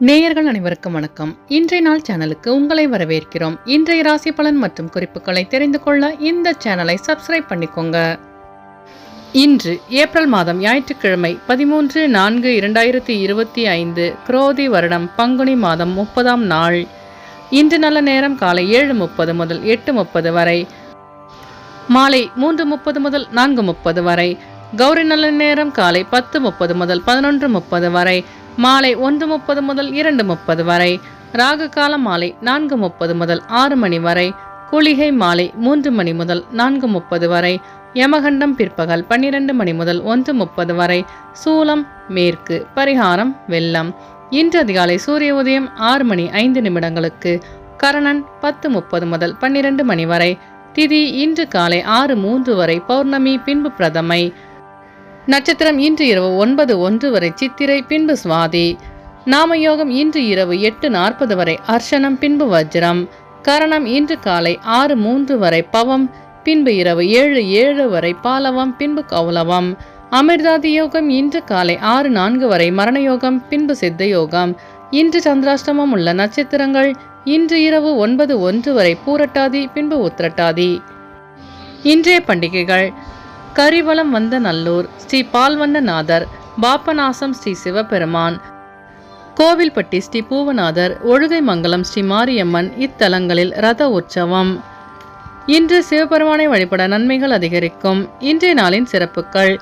நேயர்கள் அனைவருக்கும் வணக்கம். இன்றைய நாள் சேனலுக்கு உங்களை வரவேற்கிறோம். இன்றைய ராசி பலன் மற்றும் குறிப்புகளை தெரிந்து கொள்ள இந்த சேனலை சப்ஸ்கிரைப் பண்ணிக்கோங்க. இன்று ஏப்ரல் மாதம் ஞாயிற்றுக்கிழமை பதிமூன்று நான்கு இரண்டாயிரத்தி இருபத்தி ஐந்து குரோதி வருடம் பங்குனி மாதம் முப்பதாம் நாள். இன்று நல்ல நேரம் காலை ஏழு முப்பது முதல் எட்டு முப்பது வரை. மாலை மூன்று முப்பது முதல் நான்கு முப்பது வரை. கௌரி நல்ல நேரம் காலை பத்து முப்பது முதல் பதினொன்று முப்பது வரை. மாலை ஒன்று முப்பது முதல் இரண்டு முப்பது வரை ராகு காலம் மாலை நான்கு முப்பது முதல் ஆறு மணி வரை குளிகை மாலை மூன்று மணி முதல் நான்கு முப்பது வரை யமகண்டம் பிற்பகல் பன்னிரண்டு மணி முதல் ஒன்று முப்பது வரை சூலம் மேற்கு பரிகாரம் வெள்ளம். இன்று அதிகாலை சூரிய உதயம் ஆறு மணி ஐந்து நிமிடங்களுக்கு கரணன் பத்து முப்பது முதல் பன்னிரண்டு மணி வரை திதி இன்று காலை ஆறு மூன்று வரை பௌர்ணமி பின்பு பிரதமை. நட்சத்திரம் இன்று இரவு ஒன்பது ஒன்று வரை சித்திரை பின்பு சுவாதி. நாமயோகம் இன்று இரவு எட்டு நாற்பது வரை அர்ஷனம் பின்பு வஜ்ரம். கரணம் இன்று காலை ஆறு மூன்று வரை பவம் பின்பு இரவு ஏழு ஏழு வரை பாலவம் பின்பு கௌலவம். அமிர்தாதி யோகம் இன்று காலை ஆறு நான்கு வரை மரண யோகம் பின்பு சித்த யோகம் இன்று சந்திராஷ்டமம் உள்ள நட்சத்திரங்கள் இன்று இரவு ஒன்பது ஒன்று வரை பூரட்டாதி பின்பு உத்திரட்டாதி. இன்றைய பண்டிகைகள். கரிவலம் வந்த நல்லூர் ஸ்ரீ பால்வண்ணநாதர் பாப்பநாசம் ஸ்ரீ சிவபெருமான் கோவில்பட்டி ஸ்ரீ பூவநாதர் ஒழுகை மங்கலம் ஸ்ரீ மாரியம்மன் இத்தலங்களில் ரத உற்சவம். இன்று சிவபெருமானை வழிபட நன்மைகள் அதிகரிக்கும். இன்றைய நாளின் சிறப்புகள்.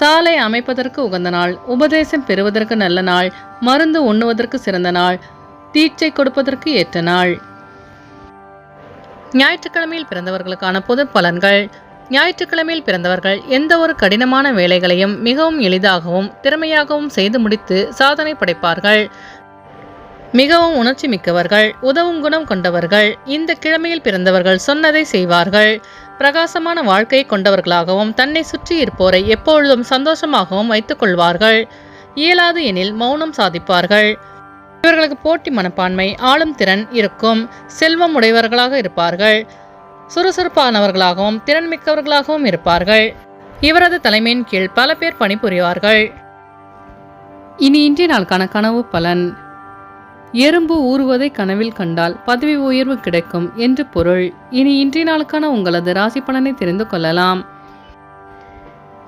சாலை அமைப்பதற்கு உகந்த நாள் உபதேசம் பெறுவதற்கு நல்ல நாள் மருந்து உண்ணுவதற்கு சிறந்த நாள் தீட்சை கொடுப்பதற்கு ஏற்ற நாள். ஞாயிற்றுக்கிழமையில் பிறந்தவர்களுக்கான பொது பலன்கள். ஞாயிற்றுக்கிழமையில் பிறந்தவர்கள் எந்த ஒரு கடினமான வேலைகளையும் மிகவும் எளிதாகவும் திறமையாகவும் செய்து முடித்து சாதனை படைப்பார்கள். மிகவும் உணர்ச்சி மிக்கவர்கள் உதவும் குணம் கொண்டவர்கள் இந்த கிழமையில் பிறந்தவர்கள் சொன்னதை செய்வார்கள். பிரகாசமான வாழ்க்கையை கொண்டவர்களாகவும் தன்னை சுற்றி இருப்போரை எப்பொழுதும் சந்தோஷமாகவும் வைத்துக் கொள்வார்கள். இயலாது எனில் மௌனம் சாதிப்பார்கள். இவர்களுக்கு போட்டி மனப்பான்மை ஆளும் திறன் இருக்கும். செல்வம் உடையவர்களாக இருப்பார்கள். சுறுசுறுப்பானவர்களாகவும் திறன்மிக்கவர்களாகவும் இருப்பார்கள். இவரது தலைமையின் கீழ் பல பேர் பணிபுரிவார்கள். இனி இன்றைய நாளுக்கான கனவு பலன். எறும்பு ஊறுவதை கனவில் கண்டால் பதவி உயர்வு கிடைக்கும் என்று பொருள். இனி இன்றைய நாளுக்கான உங்களது ராசி பலனை தெரிந்து கொள்ளலாம்.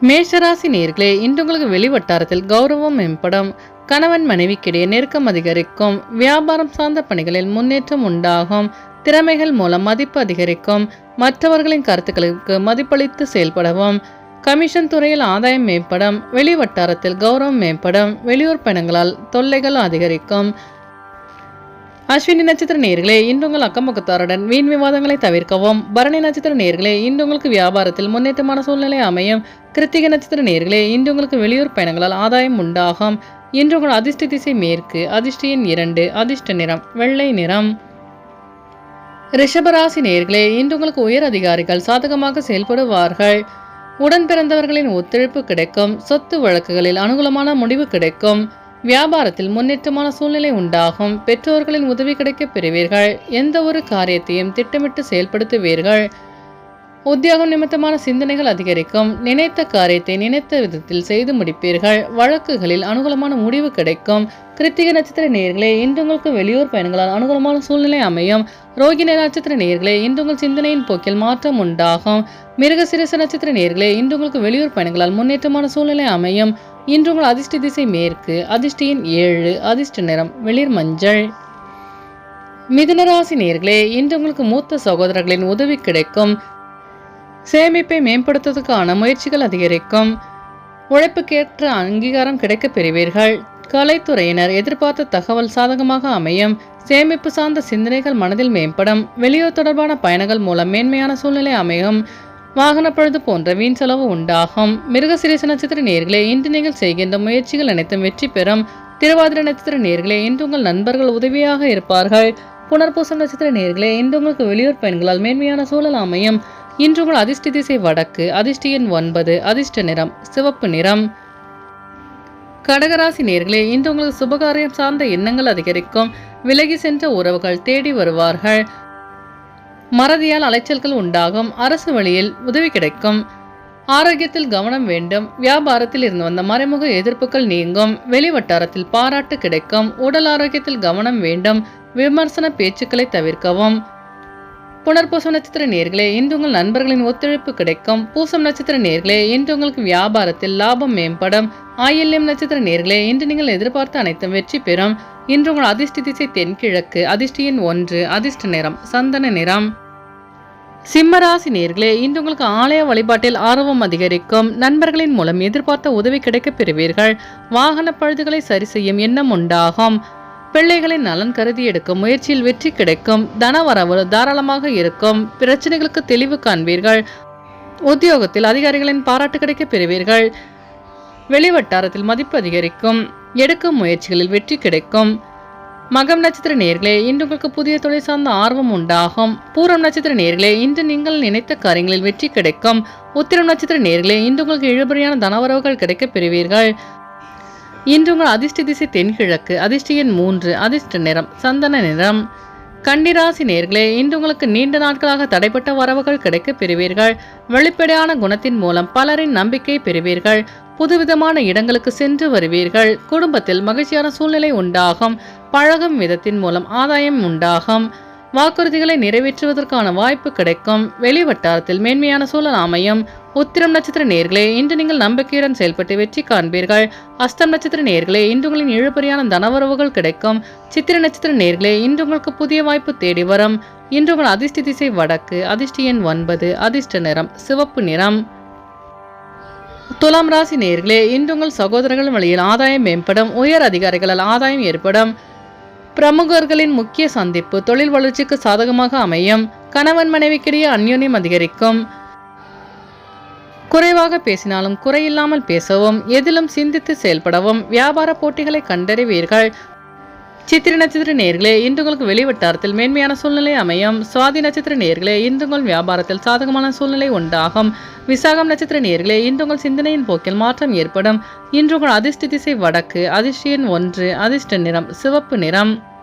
மேஷராசி நேர்களே இன்று உங்களுக்கு வெளிவட்டாரத்தில் கௌரவம் மேம்படும். கணவன் மனைவிக்கிடையே நெருக்கம் அதிகரிக்கும். வியாபாரம் சார்ந்த பணிகளில் முன்னேற்றம் உண்டாகும். திறமைகள் மூலம் மதிப்பு அதிகரிக்கும். மற்றவர்களின் கருத்துக்களுக்கு மதிப்பளித்து செயல்படவும். கமிஷன் துறையில் ஆதாயம் மேம்படும். வெளி வட்டாரத்தில் கௌரவம் மேம்படும். வெளியூர் பயணங்களால் தொல்லைகள் அதிகரிக்கும். அஸ்வினி நட்சத்திர நேர்களே இன்று உங்கள் அக்கம்பக்கத்தாருடன் வீண் விவாதங்களை தவிர்க்கவும். பரணி நட்சத்திர நேர்களே இன்று உங்களுக்கு வியாபாரத்தில் முன்னேற்றமான சூழ்நிலை அமையும். கிருத்திகை நட்சத்திர நேர்களே இன்று உங்களுக்கு வெளியூர் பயணங்களால் ஆதாயம் உண்டாகும். இன்று உங்கள் அதிர்ஷ்ட திசை மேற்கு அதிர்ஷ்ட எண் இரண்டு அதிர்ஷ்ட நிறம் வெள்ளை நிறம். ரிஷபராசி நேர்களே இன்று உங்களுக்கு உயர் அதிகாரிகள் சாதகமாக செயல்படுவார்கள். உடன் பிறந்தவர்களின் ஒத்துழைப்பு கிடைக்கும் சொத்து வழக்குகளில் அனுகூலமான முடிவு கிடைக்கும் வியாபாரத்தில் முன்னேற்றமான சூழ்நிலை உண்டாகும் பெற்றோர்களின் உதவி கிடைக்கப் பெறுவீர்கள் எந்த ஒரு காரியத்தையும் திட்டமிட்டு செயல்படுத்துவீர்கள். உத்தியோகம் நிமித்தமான சிந்தனைகள் அதிகரிக்கும். நினைத்த காரியத்தை நினைத்த விதத்தில் செய்து முடிப்பீர்கள். வழக்குகளில் அனுகூலமான முடிவு கிடைக்கும். கிருத்திக நட்சத்திர நேர்களே இன்று உங்களுக்கு வெளியூர் பயணங்களால் அனுகூலமான சூழ்நிலை அமையும். ரோகிணி நட்சத்திர நேர்களே இன்று உங்கள் சிந்தனையின் போக்கில் மாற்றம் உண்டாகும். மிருகசிரச நட்சத்திர நேர்களே இன்று உங்களுக்கு வெளியூர் பயணங்களால் முன்னேற்றமான சூழ்நிலை அமையும். இன்று உங்கள் அதிர்ஷ்ட திசை மேற்கு அதிர்ஷ்டியின் ஏழு அதிர்ஷ்ட நிறம் வெளிர் மஞ்சள் மிதுனராசி நேர்களே இன்று உங்களுக்கு மூத்த சகோதரர்களின் உதவி கிடைக்கும். சேமிப்பை மேம்படுத்துவதற்கான முயற்சிகள் அதிகரிக்கும். உழைப்புக்கேற்ற அங்கீகாரம் கிடைக்கப் பெறுவீர்கள். கலைத்துறையினர் எதிர்பார்த்த தகவல் சாதகமாக அமையும். சேமிப்பு சார்ந்த சிந்தனைகள் மனதில் மேம்படும். வெளியூர் தொடர்பான பயணங்கள் மூலம் மேன்மையான சூழ்நிலை அமையும். வாகன பழுது போன்ற வீண் செலவு உண்டாகும். மிருகசிரீச நட்சத்திர நேர்களே இன்று நீங்கள் செய்கின்ற முயற்சிகள் அனைத்தும் வெற்றி பெறும். திருவாதிரை நட்சத்திர நேர்களே இன்று உங்கள் நண்பர்கள் உதவியாக இருப்பார்கள். புனர்பூசம் நட்சத்திர நேர்களே இன்று உங்களுக்கு வெளியூர் பயன்களால் மேன்மையான சூழல் அமையும். இன்று உங்கள் அதிர்ஷ்ட திசை வடக்கு அதிர்ஷ்ட எண் ஒன்பது அதிர்ஷ்ட நிறம் சிவப்பு நிறம். கடகராசி நேர்களே இன்று உங்களுக்கு சுபகாரியம் சார்ந்த எண்ணங்கள் அதிகரிக்கும். விலகி சென்ற உறவுகள் தேடி வருவார்கள். மறதியால் அலைச்சல்கள் உண்டாகும். அரசு வழியில் உதவி கிடைக்கும். ஆரோக்கியத்தில் கவனம் வேண்டும். வியாபாரத்தில் இருந்து வந்த மறைமுக எதிர்ப்புகள் நீங்கும். வெளிவட்டாரத்தில் பாராட்டு கிடைக்கும். உடல் ஆரோக்கியத்தில் கவனம் வேண்டும். விமர்சன பேச்சுக்களை தவிர்க்கவும். புனர்பூசம் நட்சத்திர நேர்களே இன்று உங்கள் நண்பர்களின் ஒத்துழைப்பு கிடைக்கும். பூசம் நட்சத்திர நேர்களே இன்று உங்களுக்கு வியாபாரத்தில் லாபம் மேம்படும். ஆயில்யம் நட்சத்திர நேர்களே இன்று நீங்கள் எதிர்பார்த்த அனைத்தும் வெற்றி பெறும். இன்று உங்கள் அதிர்ஷ்ட திசை தென்கிழக்கு அதிர்ஷ்டியின் ஒன்று அதிர்ஷ்ட நிறம் சந்தன நிறம். சிம்மராசி நேர்களே இன்று உங்களுக்கு ஆலய வழிபாட்டில் ஆர்வம் அதிகரிக்கும். நண்பர்களின் மூலம் எதிர்பார்த்த உதவி கிடைக்கப் பெறுவீர்கள். வாகன பழுதுகளை சரி செய்யும் எண்ணம் உண்டாகும். பிள்ளைகளின் நலன் கருதி எடுக்கும் முயற்சியில் வெற்றி கிடைக்கும். தனவரவு தாராளமாக இருக்கும். பிரச்சனைகளுக்கு தெளிவு காண்பீர்கள். உத்தியோகத்தில் அதிகாரிகளின் பாராட்டு கிடைக்கப் பெறுவீர்கள். வெளிவட்டாரத்தில் மதிப்பு அதிகரிக்கும். எடுக்கும் முயற்சிகளில் வெற்றி கிடைக்கும். மகம் நட்சத்திர நேர்களே இன்று உங்களுக்கு புதிய தொழில் சார்ந்த ஆர்வம் உண்டாகும். பூரம் நட்சத்திர நேர்களே இன்று நீங்கள் நினைத்த காரியங்களில் வெற்றி கிடைக்கும். உத்திரம் நட்சத்திர நேர்களே இன்று உங்களுக்கு இழுபறியான தனவரவுகள் கிடைக்கப் பெறுவீர்கள். இன்று உங்கள் அதிர்ஷ்ட திசை தென்கிழக்கு அதிர்ஷ்ட எண் மூன்று அதிர்ஷ்ட நிறம் சந்தன நிறம். கண்டிராசி நேர்களே இன்று உங்களுக்கு நீண்ட நாட்களாக தடைப்பட்ட வரவுகள் கிடைக்க பெறுவீர்கள். வெளிப்படையான குணத்தின் மூலம் பலரின் நம்பிக்கை பெறுவீர்கள். புதுவிதமான இடங்களுக்கு சென்று வருவீர்கள். குடும்பத்தில் மகிழ்ச்சியான சூழ்நிலை உண்டாகும். பழகும் விதத்தின் மூலம் ஆதாயம் உண்டாகும். வாக்குறுதிகளை நிறைவேற்றுவதற்கான வாய்ப்பு கிடைக்கும். வெளிவட்டாரத்தில் மேன்மையான சூழல் அமையும். உத்திரம் நட்சத்திர நேர்களே இன்று நீங்கள் நம்பிக்கையுடன் செயல்பட்டு வெற்றி காண்பீர்கள். அஸ்தம் நட்சத்திர நேர்களே இன்று உங்களின் இழுபறியான தனவரவுகள் கிடைக்கும். சித்திர நட்சத்திர நேர்களே இன்று உங்களுக்கு புதிய வாய்ப்பு தேடி வரும். இன்று உங்கள் அதிர்ஷ்ட திசை வடக்கு அதிர்ஷ்ட எண் ஒன்பது அதிர்ஷ்ட நிறம் சிவப்பு நிறம். துலாம் ராசி நேர்களே இன்று உங்கள் சகோதரர்கள் வழியில் ஆதாயம் மேம்படும் உயர் அதிகாரிகளால் ஆதாயம் ஏற்படும். பிரமுகர்களின் முக்கிய சந்திப்பு தொழில் வளர்ச்சிக்கு சாதகமாக அமையும். கணவன் மனைவிக்கிடையே அந்யோன்யம் அதிகரிக்கும். குறைவாக பேசினாலும் குறையில்லாமல் பேசவும் எதிலும் சிந்தித்து செயல்படவும் வியாபார போட்டிகளை கண்டறிவீர்கள். சித்திர நட்சத்திர நேர்களே இந்துங்களுக்கு வெளிவட்டாரத்தில் மேன்மையான சூழ்நிலை அமையும். சுவாதி நட்சத்திர நேர்களே இந்துங்கள் வியாபாரத்தில் சாதகமான சூழ்நிலை உண்டாகும். விசாகம் நட்சத்திர நேர்களே இந்துங்கள் சிந்தனையின் போக்கில் மாற்றம் ஏற்படும். இன்று உங்கள் அதிர்ஷ்ட திசை வடக்கு அதிர்ஷ்டியின் ஒன்று அதிர்ஷ்ட நிறம் சிவப்பு நிறம்.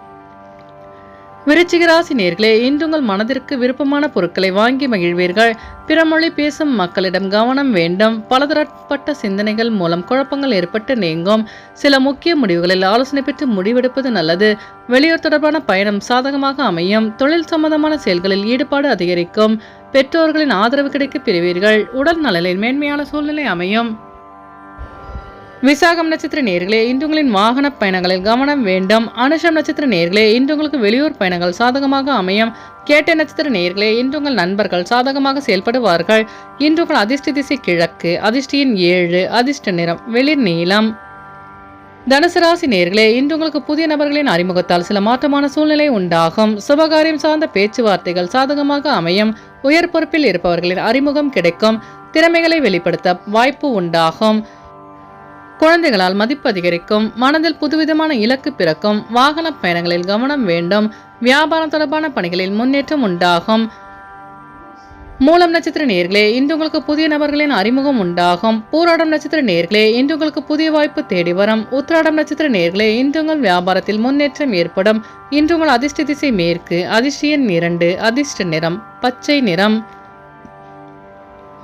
விருச்சிகராசி நேர்களே இன்று உங்கள் மனதிற்கு விருப்பமான பொருட்களை வாங்கி மகிழ்வீர்கள். பிறமொழி பேசும் மக்களிடம் கவனம் வேண்டும். பலதரப்பட்ட சிந்தனைகள் மூலம் குழப்பங்கள் ஏற்பட்டு நீங்கும். சில முக்கிய முடிவுகளில் ஆலோசனை பெற்று முடிவெடுப்பது நல்லது. வெளியூர் தொடர்பான பயணம் சாதகமாக அமையும். தொழில் சம்பந்தமான செயல்களில் ஈடுபாடு அதிகரிக்கும். பெற்றோர்களின் ஆதரவு கிடைக்கப் பெறுவீர்கள். உடல் நலனில் மேன்மையான சூழ்நிலை அமையும். விசாகம் நட்சத்திர நேர்களே இன்று உங்களின் வாகன பயணங்களில் கவனம் வேண்டும். அனுஷம் நட்சத்திர நேர்களே இன்று உங்களுக்கு வெளியூர் பயணங்கள் சாதகமாக அமையும். கேட்ட நட்சத்திர நேர்களே இன்று உங்கள் நண்பர்கள் சாதகமாக செயல்படுவார்கள். இன்று உங்கள் அதிர்ஷ்ட திசை கிழக்கு அதிர்ஷ்டியின் ஏழு அதிர்ஷ்ட நிறம் வெளிர் நீளம். தனுசு ராசி நேர்களே இன்று உங்களுக்கு புதிய நபர்களின் அறிமுகத்தால் சில மாற்றமான சூழ்நிலை உண்டாகும். சுபகாரியம் சார்ந்த பேச்சுவார்த்தைகள் சாதகமாக அமையும். உயர் பொறுப்பில் இருப்பவர்களின் அறிமுகம் கிடைக்கும். திறமைகளை வெளிப்படுத்த வாய்ப்பு உண்டாகும். குழந்தைகளால் மதிப்பு அதிகரிக்கும் மனதில் புதுவிதமான இலக்கு பிறக்கும் வாகன பயணங்களில் கவனம் வேண்டும் வியாபாரம் தொடர்பான பணிகளில் முன்னேற்றம் உண்டாகும். மூலம் நட்சத்திர நேர்களே இன்று உங்களுக்கு புதிய நபர்களின் அறிமுகம் உண்டாகும். பூராடம் நட்சத்திர நேர்களே இன்று உங்களுக்கு புதிய வாய்ப்பு தேடி வரும். உத்திராடம் நட்சத்திர நேர்களே இன்று உங்கள் வியாபாரத்தில் முன்னேற்றம் ஏற்படும். இன்று உங்கள் அதிர்ஷ்ட திசை மேற்கு அதிர்ஷ்ட எண் இரண்டு அதிர்ஷ்ட நிறம் பச்சை நிறம்.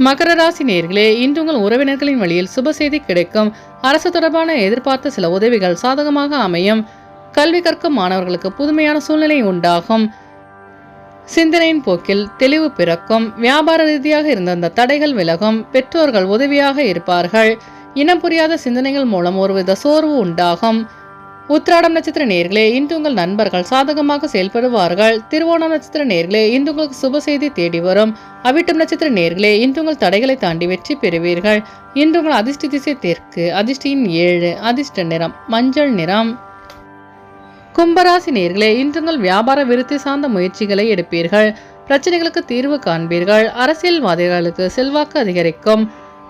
மகர ராசி நேர்களே இன்று உங்கள் உறவினர்களின் வழியில் சுப செய்தி கிடைக்கும். அரசு தொடர்பான எதிர்பார்த்த சில உதவிகள் சாதகமாக அமையும். கல்வி கற்கும் மாணவர்களுக்கு புதுமையான சூழ்நிலை உண்டாகும். சிந்தனையின் போக்கில் தெளிவு பிறக்கும். வியாபார ரீதியாக இருந்த அந்த தடைகள் விலகும். பெற்றோர்கள் உதவியாக இருப்பார்கள். இனம் புரியாத சிந்தனைகள் மூலம் ஒருவித சோர்வு உண்டாகும். உத்திராடம் நட்சத்திர நேர்களே இன்று உங்கள் நண்பர்கள் சாதகமாக செயல்படுவார்கள். திருவோணம் நட்சத்திர நேர்களே இன்று உங்களுக்கு சுப செய்தி தேடி வரும். அவிட்டம் நட்சத்திர நேர்களே இன்று உங்கள் தடைகளை தாண்டி வெற்றி பெறுவீர்கள். இன்று உங்கள் அதிர்ஷ்ட திசை தெற்கு அதிர்ஷ்டியின் ஏழு அதிர்ஷ்ட நிறம் மஞ்சள் நிறம். கும்பராசி நேர்களே இன்று உங்கள் வியாபார விருத்தி சார்ந்த முயற்சிகளை எடுப்பீர்கள். பிரச்சனைகளுக்கு தீர்வு காண்பீர்கள். அரசியல்வாதிகளுக்கு செல்வாக்கு அதிகரிக்கும்.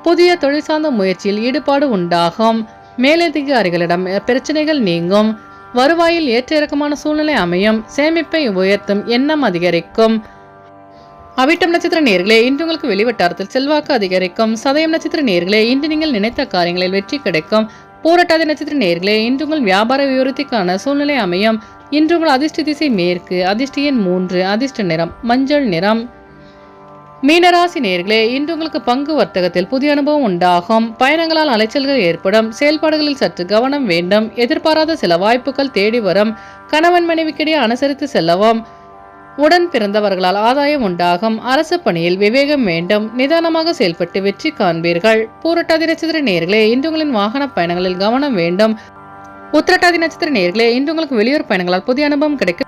புதிய தொழில் சார்ந்த முயற்சியில் ஈடுபாடு உண்டாகும். மேலதிகாரிகளிடம் பிரச்சனைகள் நீங்கும். வருவாயில் ஏற்ற இறக்கமான சூழ்நிலை அமையும். சேமிப்பை உயர்த்தும். எண்ணம் அதிகரிக்கும். அவிட்டம் நட்சத்திர நேர்களே இன்று உங்களுக்கு வெளிவட்டாரத்தில் செல்வாக்கு அதிகரிக்கும். சதயம் நட்சத்திர நேர்களே இன்று நீங்கள் நினைத்த காரியங்களில் வெற்றி கிடைக்கும். போராட்டாத நட்சத்திர நேர்களே இன்று உங்கள் வியாபார விவரத்திற்கான சூழ்நிலை அமையும். இன்று உங்கள் அதிர்ஷ்ட திசை மேற்கு அதிர்ஷ்டியின் மூன்று அதிர்ஷ்ட நிறம் மஞ்சள் நிறம். மீனராசி நேர்களே இன்று உங்களுக்கு பங்கு வர்த்தகத்தில் புதிய அனுபவம் உண்டாகும். பயணங்களால் அலைச்சல்கள் ஏற்படும். செயல்பாடுகளில் சற்று கவனம் வேண்டும். எதிர்பாராத சில வாய்ப்புகள் தேடி வரும். கணவன் மனைவிக்கிடையே அனுசரித்து செல்லவும். உடன் பிறந்தவர்களால் ஆதாயம் உண்டாகும். அரசு பணியில் விவேகம் வேண்டும். நிதானமாக செயல்பட்டு வெற்றி காண்பீர்கள். பூரட்டாதி நட்சத்திர நேர்களே இன்று உங்களின் வாகன பயணங்களில் கவனம் வேண்டும். உத்திரட்டாதி நட்சத்திர நேர்களே இன்று உங்களுக்கு வெளியூர் பயணங்களால் புதிய அனுபவம் கிடைக்கும்